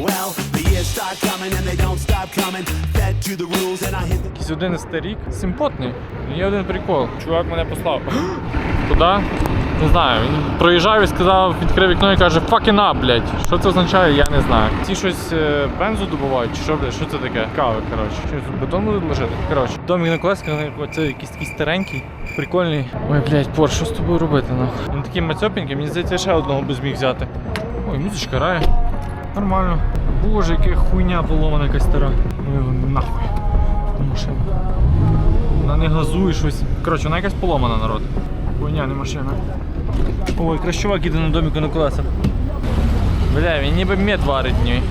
Well, the years start coming and they don't stop coming. Fed to the rules and I hit the Якийсь 11 рік. Симпотний. Є один прикол. Чувак мене послав. Куди? Не знаю. Він проїжджав і сказав, відкрив вікно і каже fucking up, блядь. Що це означає, я не знаю. Ці щось е, бензу добувають, чи що, блядь, що це таке? Кави, коротше. Що тут бетон будуть лежати? Коротше. Домик на колесках, це якийсь такий старенький, прикольний. Ой, блядь, Пор, що з тобою робити, нахуй? Він такий мацьопенький, мені здається, ще одного би зміг взяти. Ой, музичка грає. Нормально. Боже, яка хуйня поломана якась стара. Ну його нахуй. Машина. Вона не газує щось. Коротше, вона якась поломана народ. Хуйня, не машина. Ой, якраз чувак іде на доміку на колесах. Бля, він ніби мед варить в ній.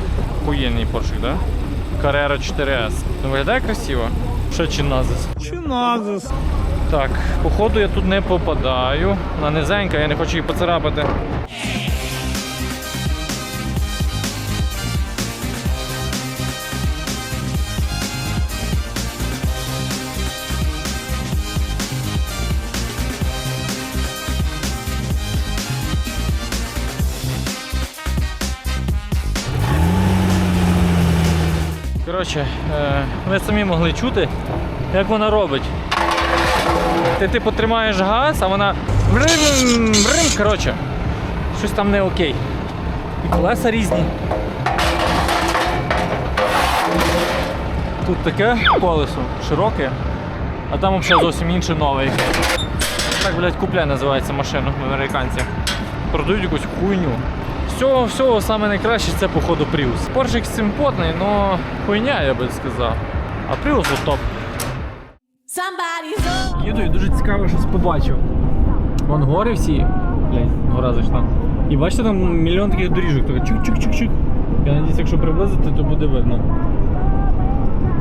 Хуєнний поршик, да? Carrera 4S. Ну виглядає красиво. Що чиназис? Чиназис. Так, походу я тут не попадаю. Вона низенька, я не хочу її поцарапати. Коротше, е, ви самі могли чути, як вона робить. Ти типу тримаєш газ, а вона. Коротше, щось там не окей. І колеса різні. Тут таке колесо широке, а там взагалі зовсім інше нове. Так, блядь, купля називається машину в американців. Продають якусь хуйню. Всього, всього саме найкраще це походу Prius. Поршик симпотний, але хуйня, я би сказав. А Prius от топ. Їду і дуже цікаво щось побачив. Вон гори всі. Блять, гора зайшла. І бачите, там мільйон таких доріжок. Так чук-чук-чук-чук. Я надіюсь, якщо приблизити, то буде видно.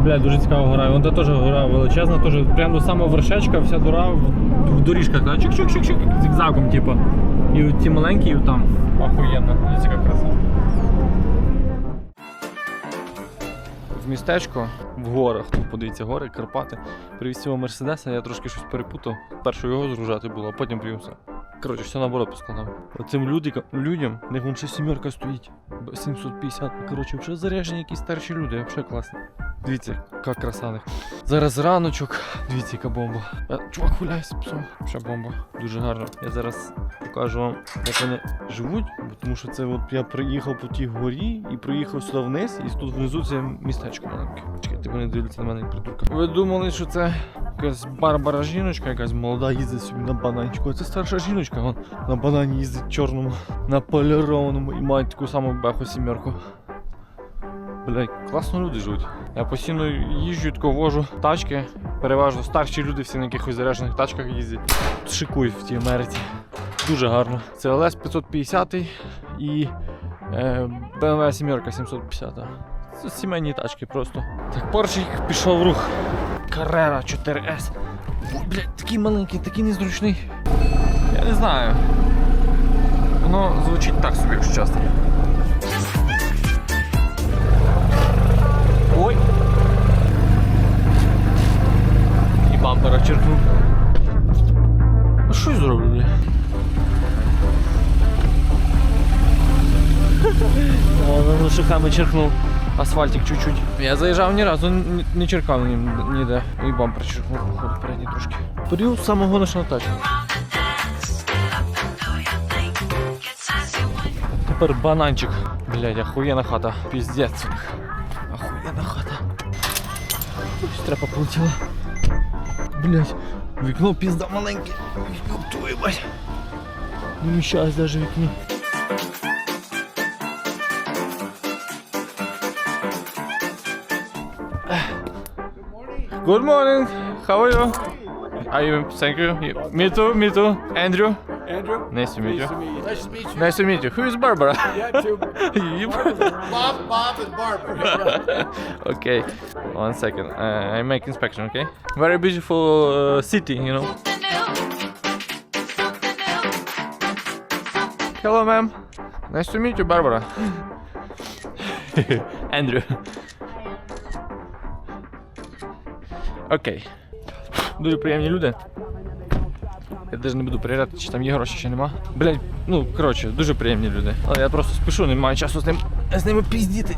Бля, дуже цікава гора. Вон та теж гора величезна, теж прямо до самого вершечка, вся дора в, в доріжках. Так, чук-чук-чук-чук, зігзагом, типу. І от ті маленькі, і там. Охуєнно, яка краса. В містечко в горах, ну подивіться, гори, Карпати. Привіз цього Мерседеса, я трошки щось перепутав. Першу його згружати було, а потім привівся. Коротше, все наоборот поскладав. Оцим людям, людям, них вон ще сімерка стоїть. Б- 750. Коротше, вже заряджені якісь старші люди, взагалі класно. Дивіться, яка краса них. Зараз раночок. Дивіться, яка бомба. Чувак гуляє з псом. Ще бомба. Дуже гарно. Я зараз покажу вам, як вони живуть, тому що це от я приїхав по тій горі і приїхав сюди вниз, і тут внизу це містечко маленьке. Чекайте, вони дивляться на мене як придурка. Ви думали, що це якась барбара жіночка, якась молода їздить собі на бананчику. Це старша жіночка, вон на банані їздить чорному, на полірованому і має таку саму беху сімерку. Блять, класно люди живуть. Я постійно їжджу, тако вожу тачки. Переважно старші люди всі на якихось заряджених тачках їздять. Шикують в тій Америці. Дуже гарно. Це LS 550 і е, BMW 7 750. Це сімейні тачки просто. Так, поршик пішов в рух. Carrera 4S. Ой, блядь, такий маленький, такий незручний. Я не знаю. Воно звучить так собі, якщо чесно. Ой. І бампера черкнув. А що я зроблю, бля? О, ну шихами черкнув асфальтик чуть-чуть. Я заїжджав ні разу, не черкав ні, ніде. І бампер черкнув, походу, передній трошки. Період самого нашого тачку. Тепер бананчик. Блядь, охуєнна хата. Піздець. Ось трепа полетіла. Блядь, вікно пізда маленьке. Вікно твою бать. Не вміщаюсь даже в вікні. Good morning. How are you? Are you? Thank you. You- Me too. Me too. Andrew. Andrew? Nice to meet you. Nice to meet you. Nice to meet you. Who is Barbara? Yeah, too. You- Bob, Bob, and Barbara. okay. One second. Uh, I make inspection. Okay. Very beautiful uh, city. You know. Hello, ma'am. Nice to meet you, Barbara. Andrew. Окей. Дуже приємні люди. Я навіть не буду перевіряти, чи там є гроші, чи нема. Блять, ну коротше, дуже приємні люди. Але я просто спішу, не маю часу з ним з ними піздіти.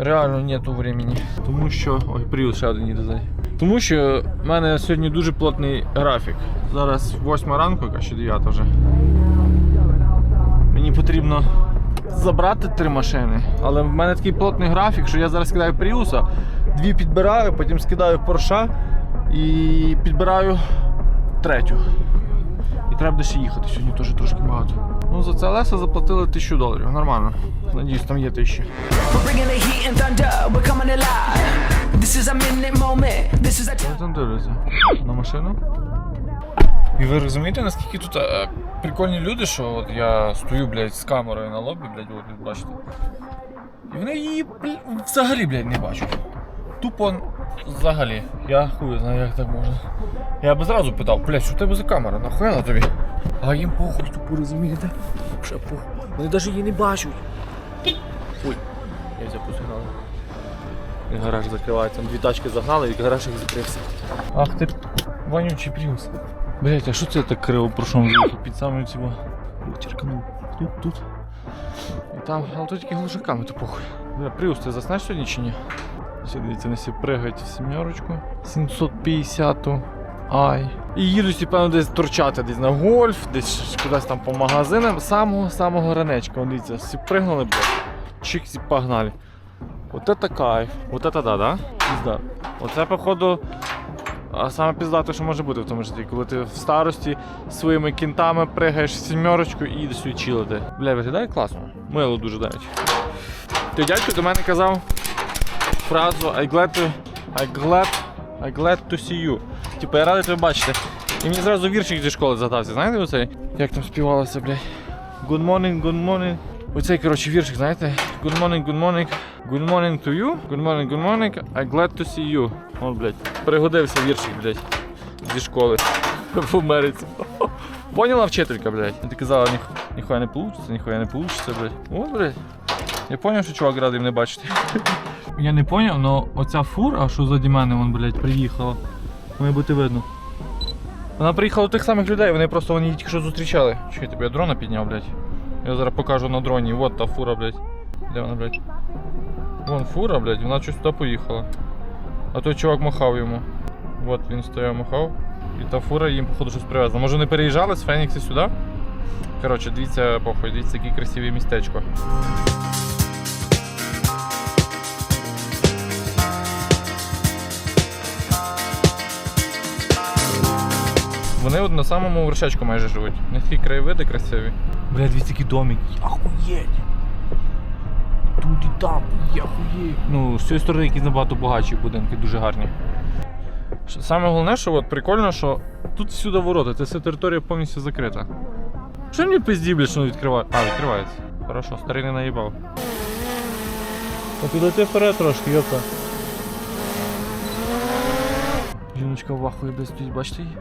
Реально нету времени. Тому що. Ой, привіт, ще один ззаді. Тому що в мене сьогодні дуже плотний графік. Зараз 8 ранку, яка ще 9 вже. Мені потрібно забрати три машини. Але в мене такий плотний графік, що я зараз кидаю Пріуса, дві підбираю, потім скидаю Порша і підбираю третю. І треба буде ще їхати сьогодні теж трошки багато. Ну за це Леса заплатили тисячу доларів. Нормально. Надіюсь, там є тисячі. Я там дивлюся. На машину. І ви розумієте, наскільки тут е, прикольні люди, що от я стою, блядь, з камерою на лобі, блядь, от бачите. І вони її блядь, взагалі, блядь, не бачать. Тупо взагалі. Я хуй знаю, як так можна. Я би зразу питав, блядь, що в тебе за камера? Нахуя на тобі? А їм похуй, тупо розумієте? Ще похуй. Вони навіть її не бачать. Ой, я взяв посигнали. Гараж закривається. там Дві тачки загнали і гараж їх закрився. Ах ти вонючий пріус. Блять, а що це так криво пройшов під самим цього? Черканув. Тут, тут. І там, але тут тільки глушаками, то похуй. Бля, Пріус, ти заснеш сьогодні чи ні? Ще дивіться, всі пригають в сімерочку. 750 Ай. І їдуть, певно, десь торчати десь на гольф, десь кудись там по магазинам. Самого-самого ранечка. Дивіться, всі пригнали, блядь. Чик і погнали. Вот это кайф. Вот это да, да? Пізда. Оце, походу, а саме піздато, що може бути в тому житті, коли ти в старості своїми кінтами пригаєш в сімерочку і їдеш собі чилити. Бля, виглядає класно. Мило дуже навіть. Ти дядько до мене казав фразу I glad to, I glad, I glad to see you. Типу, я радий тебе бачити. І мені зразу віршик зі школи задався. Знаєте оцей? Як там співалося, блядь? Good morning, good morning. Оцей, коротше, віршик, знаєте? Good morning, good morning. Good morning to you. Good morning, good morning. I glad to see you. О, блядь. Пригодився віршик, блядь. Зі школи. В Америці. Поняла вчителька, блядь. Ти казала, ні, ніхуя не получиться, ніхуя не получиться, блядь. О, блядь. Я поняв, що чувак радий мене бачити. Я не поняв, але оця фура, що ззаді мене, вон, блядь, приїхала. Має бути видно. Вона приїхала до тих самих людей, вони просто вони її тільки що зустрічали. Чекай, тобі я дрона підняв, блядь. Я зараз покажу на дроні. Вот та фура, блядь. Де вона, блядь? Вон фура, блядь, вона щось туди поїхала. А той чувак махав йому. Вот він стояв, махав. І та фура їм, походу, щось привезла. Може вони переїжджали з Фенікса сюди? Коротше, дивіться, похуй, дивіться, яке красиве містечко. Вони от на самому вершечку майже живуть. У них такі краєвиди красиві. Бля, дивіться, який домик. Охуєть! І Тут і там, і охуєть. Ну, з цієї сторони якісь набагато багатші будинки, дуже гарні. Саме головне, що от прикольно, що тут всюди ворота, ця вся територія повністю закрита. Що мені пизді, бля, що відкриває? А, відкривається. Хорошо, старий не наїбав. Підлети вперед трошки, йопта. Жіночка в ахуї десь стоїть, бачите її?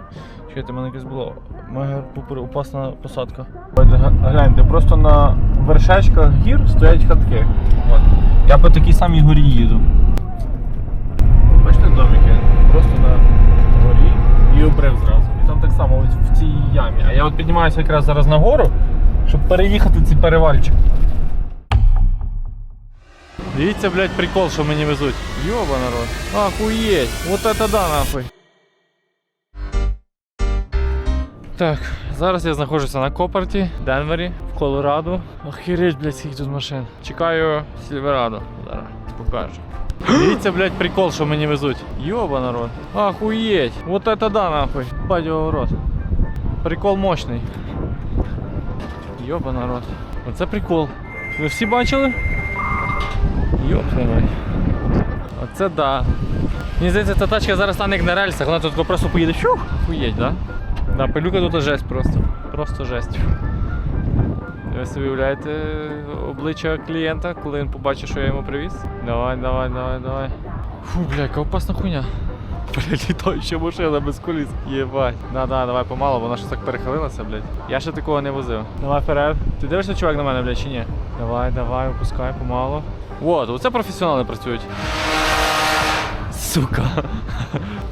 Чекайте, в мене якась була мега опасна посадка. Гляньте, просто на вершечках гір стоять хатки. От. Я по такій самій горі їду. Бачите домики? Просто на горі і обрив зразу. І там так само ось в цій ямі. А я от піднімаюся якраз зараз на гору, щоб переїхати цей перевальчик. Дивіться, блядь, прикол, що мені везуть. Йоба народ. Охуєть. Вот это да, нахуй. Так, зараз я знаходжуся на Копарті, Денвері, в Колорадо. Охереть, блядь, скільки тут машин. Чекаю Сільверадо. Зараз покажу. Дивіться, блядь, прикол, що мені везуть. Йоба народ. Охуєть. Вот это да, нахуй. Бать його в рот. Прикол мощний. Йоба народ. Оце прикол. Ви всі бачили? Йоп, давай. Оце да. Мені здається, ця тачка зараз стане як на рельсах, вона тут просто поїде. Фух, хуєть, да? Да, пилюка тут жесть просто. Просто жесть. Ви собі уявляєте обличчя клієнта, коли він побачить, що я йому привіз? Давай, давай, давай, давай. Фу, бля, яка опасна хуйня. Бля, літаюча машина без коліс. Єбать. Да, да, давай помало, вона щось так перехилилася, блядь. Я ще такого не возив. Давай вперед. Ти дивишся, чувак, на мене, блядь, чи ні? Давай, давай, опускай помало. Вот, оце професіонали працюють. Сука.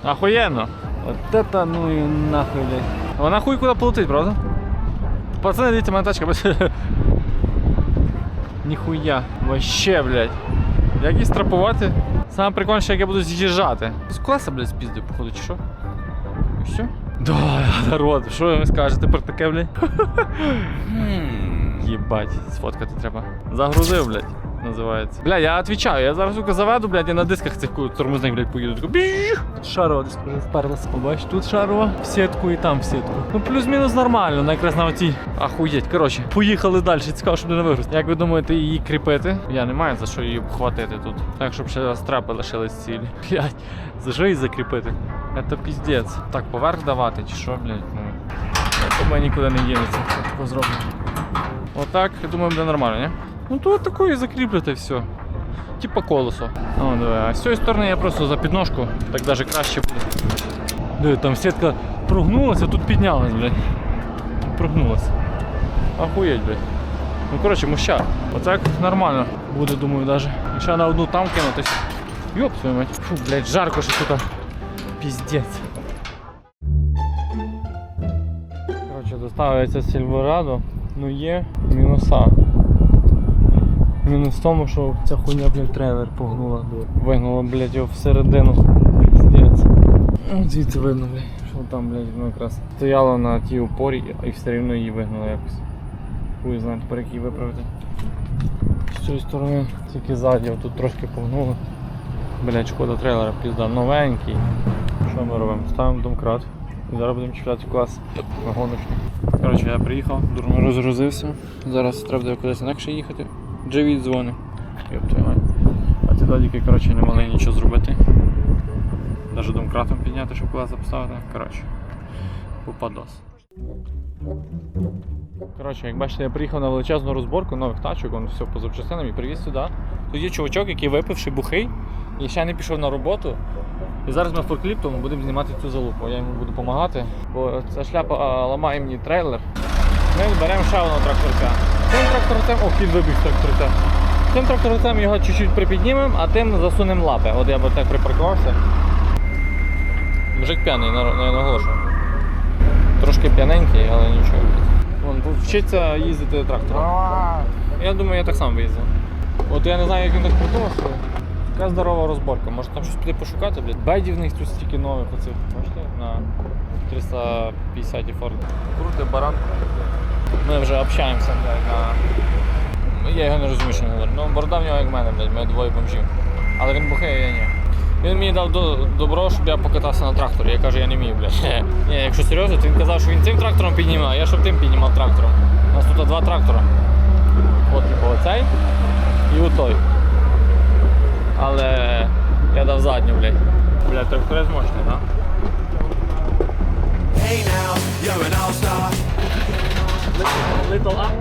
Охуєнно. От это ну і нахуй, блядь. Вона хуй куди полетить, правда? Пацани, дивіться, моя тачка без. Ніхуя. Вообще, блядь. Як її страпувати? Саме прикольніше, як я буду з'їжджати. З класа, блядь, спіздив, походу, чи що? І все? Да, народ, що ви скажете про таке, блядь? Єбать, сфоткати треба. Загрузив, блядь, називається. Бля, я відповідаю, я зараз сука, заведу, блядь, і на дисках цих тормозних, блядь, поїду. Тако. Шарова десь вже вперлася, побач, тут шарова, в сітку і там в сітку. Ну плюс-мінус нормально, на якраз на оцій. Ахуєть. Коротше, поїхали далі. Цікаво, щоб не вигрузити. Як ви думаєте, її кріпити? Я не маю за що її хватити тут. Так, щоб ще страпи лишились цілі. Блядь, за що її закріпити? Це піздець. Так, поверх давати чи що, блядь? Ну, то ми нікуди не дінеться. Тако. Отак, я думаю, буде нормально, ні? Ну то такої закріплюйте все. Типа колесо. О, давай. А з цієї сторони я просто за підножку, так навіть краще буде. Диви, там сітка прогнулася, тут піднялась, блядь. Тут прогнулася. Охуєть, блядь. Ну коротше, муща. Отак нормально буде, думаю. І Ще на одну там кинутись. Йоп, твою мать. Фу, блядь, жарко ще тут. Піздець. Коротше, доставиться Сільверадо, ну є мінуса. Мінус в тому, що ця хуйня, блядь, трейлер погнула. Вигнула, блядь, його всередину. Піздець. Ну, звідси видно, блядь, що там, блядь, воно якраз стояло на тій опорі і все рівно її вигнуло якось. Хуй знає, тепер як її виправити. З цієї сторони тільки ззаді, тут трошки погнуло. Блядь, шкода трейлера, пізда, новенький. Що ми робимо? Ставимо домкрат. І зараз будемо чіпляти клас на. Коротше, я приїхав, дурно розгрузився. Зараз треба кудись інакше їхати. Дживі дзвони. А ці додіки, коротше, не могли нічого зробити. Навіть домкратом підняти, щоб клас поставити. Коротше, попадос. Коротше, як бачите, я приїхав на величезну розборку нових тачок, он все по запчастинам і привіз сюди. Тут є чувачок, який випивши бухий і ще не пішов на роботу. І зараз ми форкліптом будемо знімати цю залупу. Я йому буду допомагати, бо ця шляпа ламає мені трейлер. Ми беремо ще одного тракторця. Цим тракторцем, о, кіт вибіг тракторця. Цим тракторцем його чуть-чуть припіднімемо, а тим засунемо лапи. От я би так припаркувався. Мужик п'яний, на- на- наголошую. Трошки п'яненький, але нічого. Вон вчиться їздити трактором. Я думаю, я так само їздив. От я не знаю, як він так придумався. Така здорова розборка. Може там щось піти пошукати, блядь. Бейдів в них тут стільки нових оцих. Бачите? На 350 Ford. Круте баранку. Ми вже общаємося, блядь, на. Я його не розумію, що він говорить. Ну, борода в нього як в мене, блядь, ми двоє бомжів. Але він бухає, я ні. Він мені дав добро, щоб я покатався на тракторі. Я кажу, я не вмію, блядь. Ні, якщо серйозно, то він казав, що він цим трактором підніме, а я щоб тим піднімав трактором. У нас тут два трактора. От типу оцей і отой. Але я дав задню, блядь. Блядь, тракторець мощний, да? Hey now, you're an all-star. Little up.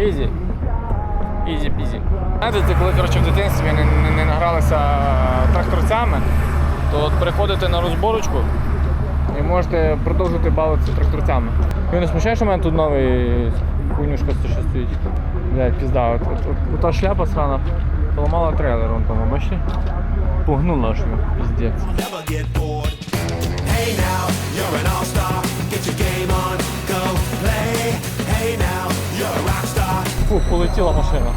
Ізі. Ізі пізі. Знаєте, це коли коротше, в дитинстві не, не, не награлися тракторцями, то от приходите на розборочку і можете продовжити бавитися тракторцями. Ви не смущає, що в мене тут новий хуйнюшка ще стоїть. Блядь, пізда, от, от, от та шляпа срана поламала трейлер, вон там, бачите? Погнула аж його, піздець. Полетіла машина.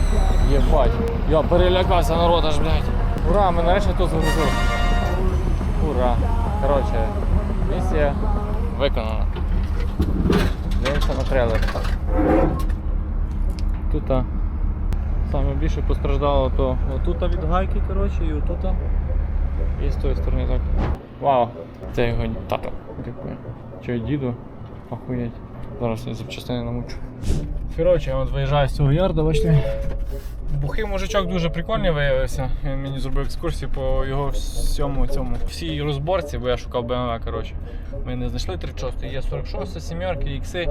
Єбать. Я перелякався народ аж, блядь. Ура, ми нарешті тут загрузили. Ура. Коротше, місія виконана. Дивимося на трейлер. Тут а, саме більше постраждало то отут від гайки, коротше, і отут. І з тої сторони так. Вау. Це його тато. Дякую. Чи діду? Охуєть. Зараз я запчастини намучу. Коротше, я от виїжджаю з цього ярда, бачите. Бухий мужичок дуже прикольний виявився. Він мені зробив екскурсію по його всьому цьому всій розборці, бо я шукав BMW, коротше. Ми не знайшли 36 є 46, сімерки, ікси,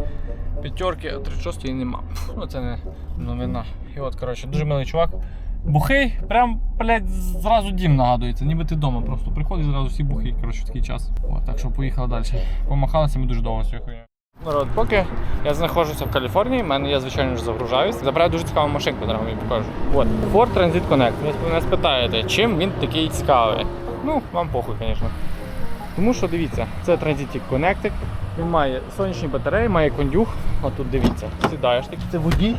п'ятерки, а 36 нема. Ну це не новина. І от, коротше, дуже милий чувак. Бухий, прям, блядь, зразу дім нагадується, ніби ти вдома просто приходиш, зразу всі бухі, коротше, в такий час. От, так що поїхали далі. Помахалися ми дуже довго хуйнею. Народ, поки я знаходжуся в Каліфорнії, в мене я, звичайно ж, загружаюсь. Забираю дуже цікаву машинку, зараз вам покажу. От, Ford Transit Connect. Ви мене спитаєте, чим він такий цікавий? Ну, вам похуй, звісно. Тому що дивіться, це Transitic Connected. Він має сонячні батареї, має кондюх. А тут дивіться, сідаєш так, це водій.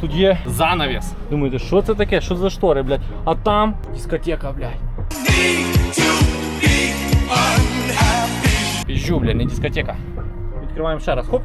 Тут є занавіс. Думаєте, що це таке? Що за штори, блядь? А там дискотека, блядь. Піжу, блядь, не дискотека. Відкриваємо ще раз. Хоп.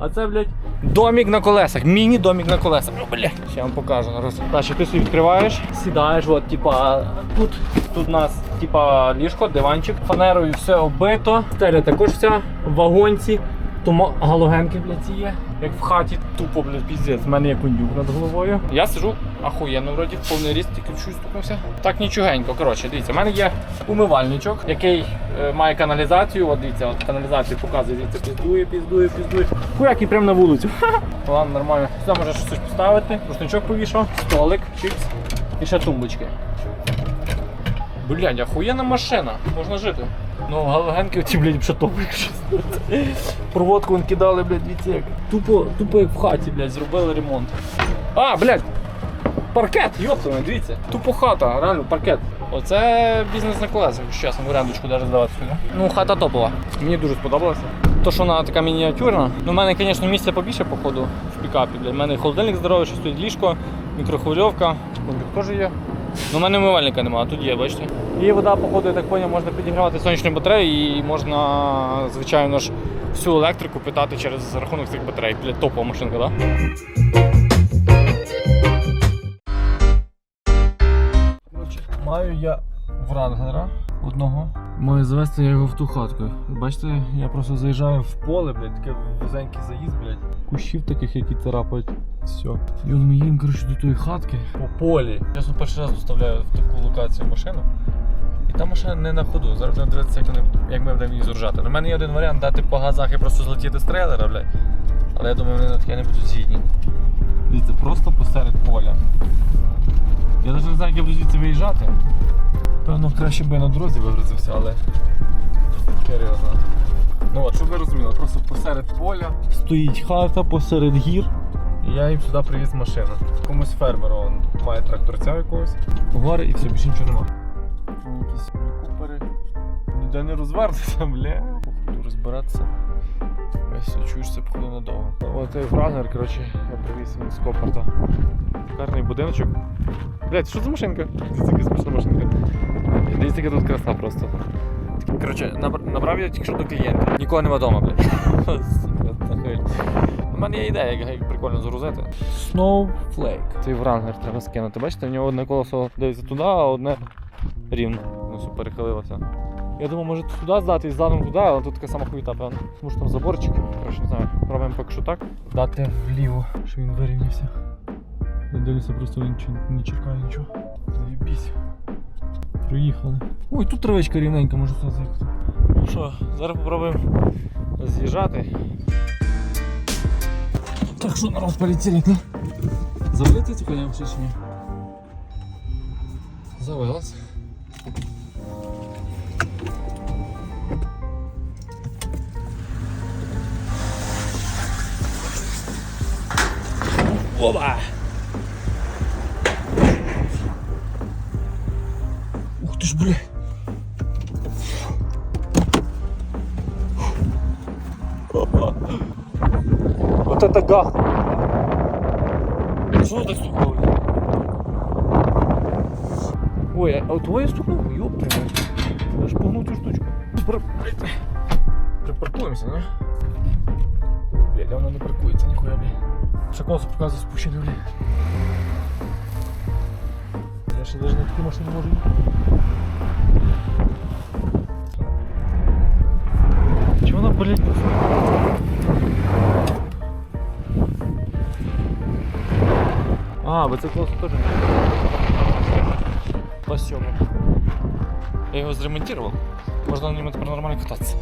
А це, блядь, домік на колесах. Міні-домік на колесах. Ну, блядь. Ще вам покажу. Значить, ти собі відкриваєш, сідаєш, от, типа, тут, тут у нас, типа, ліжко, диванчик, фанерою все оббито. Стеля також вся в вагонці. Тому галогенки, блядь, є. Як в хаті, тупо, блядь, піздець. В мене є кондюк над головою. Я сижу ахуєнно, вроді, в повний ріст, тільки чуть стукнувся. Так нічогенько. Коротше, дивіться, в мене є умивальничок, який е, має каналізацію. От дивіться, от каналізацію показує, дивіться, піздує, піздує, піздує. Хуяк і прямо на вулицю. Ладно, нормально. Сюди можеш щось поставити. Рушничок повішав, столик, чипс і ще тумбочки. Блядь, охуєнна машина, можна жити. Ну, галогенки оці, блядь, топли щось. Проводку вон кидали, блядь, як. Тупо, тупо як в хаті, блядь, зробили ремонт. А, блядь! Паркет, йоптами, дивіться. Тупо хата, реально паркет. Оце бізнес на якщо чесно, в орендочку навіть здавати сюди. Ну, хата топова. Мені дуже сподобалося. То, що вона така мініатюрна. Ну, в мене, звісно, місця побільше, походу, в пікапі. У мене холодильник здоровий, що стоїть ліжко, мікрохвильовка. Комп'ютер теж є. Ну, у мене умивальника немає, а тут є, бачите. І вода, походу, я так поняв, можна підігрівати сонячні батареї і можна, звичайно ж, всю електрику питати через рахунок цих батарей. Блядь, топова машинка, так? Да? Маю я врангера одного. Маю завести я його в ту хатку. Бачите, я просто заїжджаю в поле, блядь, таке вузенький заїзд, блядь. Кущів таких, які царапають. Все. І от ми їдемо, коротше, до тої хатки по полі. Я тут перший раз доставляю в таку локацію машину. І та машина не на ходу. Зараз будемо дивитися, як, вони, як ми будемо її зружати. У мене є один варіант дати по газах і просто злетіти з трейлера, блядь. Але я думаю, вони на таке не будуть згідні. Дивіться, просто посеред поля. Я навіть не знаю, як я буду звідси виїжджати. Певно, краще би я на дорозі вигрузився, але серйозно. Ну от, щоб ви розуміли, просто посеред поля стоїть хата посеред гір. І я їм сюди привіз машину. Комусь фермеру он має тракторця якогось. Гори і все, більше нічого нема. Якісь купери. Ніде не розвернеться, бля. Походу розбиратися. Весь чуєш це надовго. Ось цей фрагер, коротше, я привіз він з Копорта. Гарний будиночок. Блять, що за машинка? Дивіться, яка смішна машинка. Дивіться, яка тут краса просто. Коротше, набрав я тільки що до клієнта. Нікого нема вдома, блядь. У мене є ідея, як, як прикольно загрузити. Snowflake. Цей врангер треба скинути. Бачите, в нього одне колесо дивиться туди, а одне рівно. Ну, все перехилилося. Я думаю, може сюди здати і задом туди, але тут така сама хуйта, певно. Тому що там заборчик. Коротше, не знаю. Пробуємо поки що так. Дати вліво, щоб він вирівнявся. Я дивлюся, просто він не чекає нічого. Заєбісь. Приїхали. Ой, тут травичка рівненька, може сюди заїхати. Ну що, зараз попробуємо з'їжджати. Так що народ полетели, да? Завелити цю коня чи ні? Завелась. Опа! Ух ты ж, бля! Вот это гах! Что это стукнуло? Ой, а твоє стукнуло? Припаркуємося, не? Блядь, а вона не паркується, ніхуя, блядь. Ще колесо показує спущене, блядь. Я ще навіть на таку машину можу їхати. Чого вона, блядь? А, бо це колесо теж не. По сьому. Я його зремонтував. Можна на ньому тепер нормально кататися.